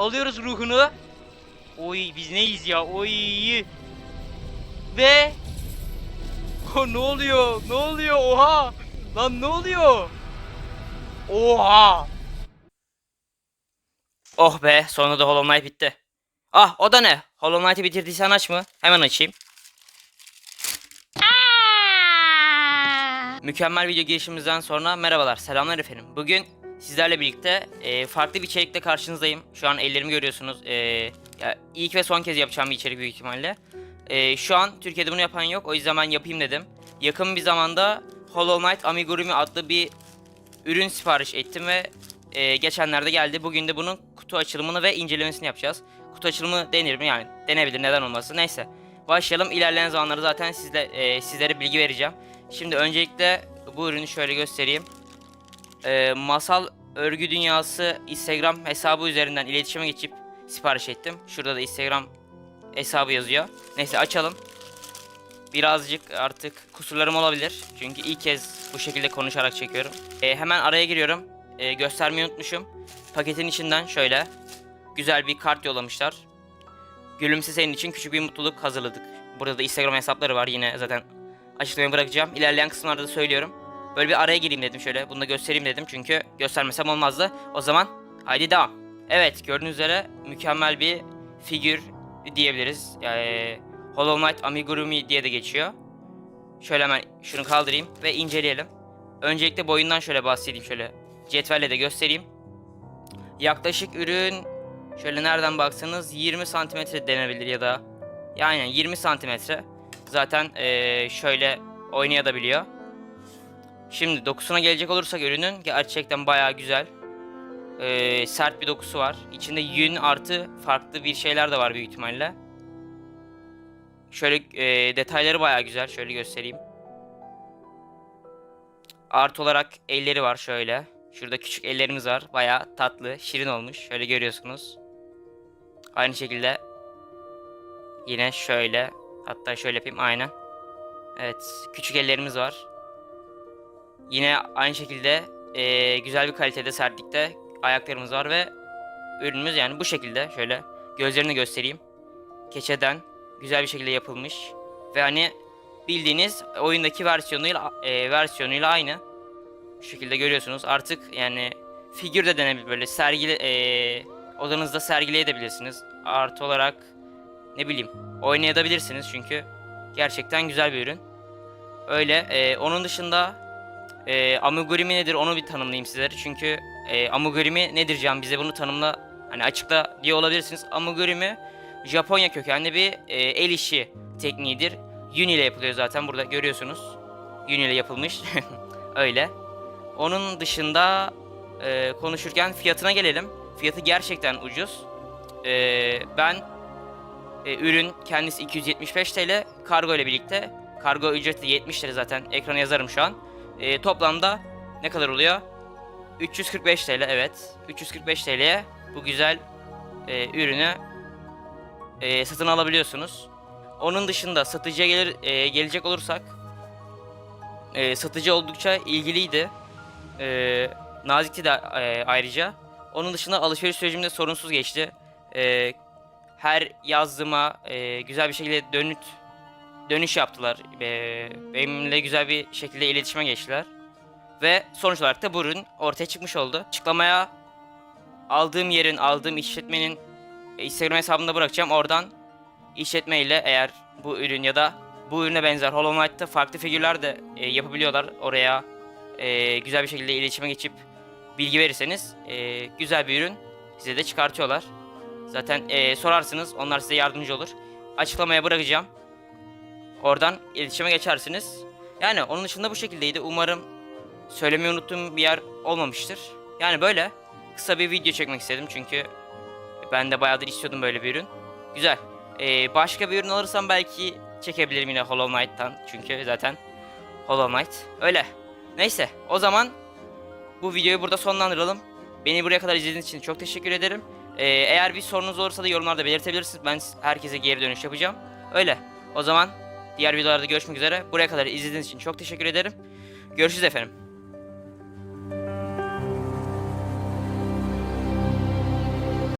alıyoruz ruhunu. Oy biz neyiz ya? Oy. Ve Oh, ne oluyor? Ne oluyor? Oha! Lan ne oluyor? Oha! Oh be, sonunda da Hollow Knight bitti. Ah, o da ne? Hollow Knight'ı bitirdiysen aç mı? Hemen açayım. Mükemmel video girişimizden sonra merhabalar, selamlar efendim. Bugün sizlerle birlikte e, farklı bir içerikle karşınızdayım. Şu an ellerimi görüyorsunuz. E, ya, ilk ve son kez yapacağım bir içerik büyük ihtimalle. E, şu an Türkiye'de bunu yapan yok, o yüzden ben yapayım dedim. Yakın bir zamanda Hollow Knight Amigurumi adlı bir ürün sipariş ettim ve e, geçenlerde geldi. Bugün de bunun kutu açılımını ve incelemesini yapacağız. Kutu açılımı denir mi? Yani denebilir neden olmasın. Neyse. Başlayalım. İlerleyen zamanları zaten sizle, e, sizlere bilgi vereceğim. Şimdi öncelikle bu ürünü şöyle göstereyim. E, Masal Örgü Dünyası Instagram hesabı üzerinden iletişime geçip sipariş ettim. Şurada da Instagram hesabı yazıyor. Neyse açalım. Birazcık artık kusurlarım olabilir. Çünkü ilk kez bu şekilde konuşarak çekiyorum. E, hemen araya giriyorum. E, göstermeyi unutmuşum. Paketin içinden şöyle güzel bir kart yollamışlar. Gülümse senin için küçük bir mutluluk hazırladık. Burada da Instagram hesapları var yine zaten açıklamaya bırakacağım. İlerleyen kısımlarda da söylüyorum. Böyle bir araya gireyim dedim şöyle. Bunu da göstereyim dedim çünkü göstermesem olmazdı. O zaman haydi devam. Evet gördüğünüz üzere mükemmel bir figür diyebiliriz. Yani Hollow Knight Amigurumi diye de geçiyor. Şöyle hemen şunu kaldırayım ve inceleyelim. Öncelikle boyundan şöyle bahsedeyim şöyle. Cetvelle de göstereyim. Yaklaşık ürün şöyle nereden baksanız 20 santimetre denebilir ya da yani 20 santimetre. Zaten eee, şöyle oynayabiliyor. Şimdi dokusuna gelecek olursak ürünün gerçekten bayağı güzel. Eee, sert bir dokusu var. İçinde yün artı farklı bir şeyler de var büyük ihtimalle. Şöyle eee, detayları bayağı güzel. Şöyle göstereyim. Artı olarak elleri var şöyle. Şurada küçük ellerimiz var. Bayağı tatlı, şirin olmuş. Şöyle görüyorsunuz. Aynı şekilde yine şöyle. Hatta şöyle yapayım aynen. Evet, küçük ellerimiz var. Yine aynı şekilde eee, güzel bir kalitede sertlikte ayaklarımız var ve ürünümüz yani bu şekilde şöyle gözlerini göstereyim. Keçeden güzel bir şekilde yapılmış ve hani bildiğiniz oyundaki versiyonuyla e, versiyonuyla aynı. Şu şekilde görüyorsunuz. Artık yani figür de denebilir böyle sergile e, odanızda sergileyebilirsiniz. Artı olarak ne bileyim oynayabilirsiniz çünkü gerçekten güzel bir ürün. Öyle. e, onun dışında e, amigurumi nedir onu bir tanımlayayım sizlere. Çünkü e, amigurumi nedir Can bize bunu tanımla hani açıkla diye olabilirsiniz. Amigurumi Japonya kökenli bir e, el işi tekniğidir. Yün ile yapılıyor zaten burada görüyorsunuz. Yün ile yapılmış. Öyle. Onun dışında e, konuşurken fiyatına gelelim. Fiyatı gerçekten ucuz. E, ben e, ürün kendisi 275 TL. Kargo ile birlikte. Kargo ücreti 70 TL zaten. Ekrana yazarım şu an. E, toplamda ne kadar oluyor? 345 TL evet. 345 TL'ye bu güzel e, ürünü e, satın alabiliyorsunuz. Onun dışında satıcıya gelir, e, gelecek olursak e, satıcı oldukça ilgiliydi. E, nazikti de e, ayrıca. Onun dışında alışveriş sürecimde sorunsuz geçti. E, her yazdığıma e, güzel bir şekilde dönüt dönüş yaptılar. E, benimle güzel bir şekilde iletişime geçtiler. Ve sonuç olarak da bu ürün ortaya çıkmış oldu. Açıklamaya aldığım yerin, aldığım işletmenin e, Instagram hesabında bırakacağım. Oradan işletme ile eğer bu ürün ya da bu ürüne benzer Hollow Knight'ta farklı figürler de e, yapabiliyorlar. Oraya e, güzel bir şekilde iletişime geçip bilgi verirseniz e, güzel bir ürün size de çıkartıyorlar. Zaten e, sorarsınız onlar size yardımcı olur. Açıklamaya bırakacağım. Oradan iletişime geçersiniz. Yani onun dışında bu şekildeydi. Umarım söylemeyi unuttuğum bir yer olmamıştır. Yani böyle kısa bir video çekmek istedim çünkü ben de bayağıdır istiyordum böyle bir ürün. Güzel. Ee, başka bir ürün alırsam belki çekebilirim yine Hollow Knight'tan. Çünkü zaten Hollow Knight. Öyle. Neyse o zaman bu videoyu burada sonlandıralım. Beni buraya kadar izlediğiniz için çok teşekkür ederim. Ee, eğer bir sorunuz olursa da yorumlarda belirtebilirsiniz. Ben herkese geri dönüş yapacağım. Öyle. O zaman diğer videolarda görüşmek üzere. Buraya kadar izlediğiniz için çok teşekkür ederim. Görüşürüz efendim.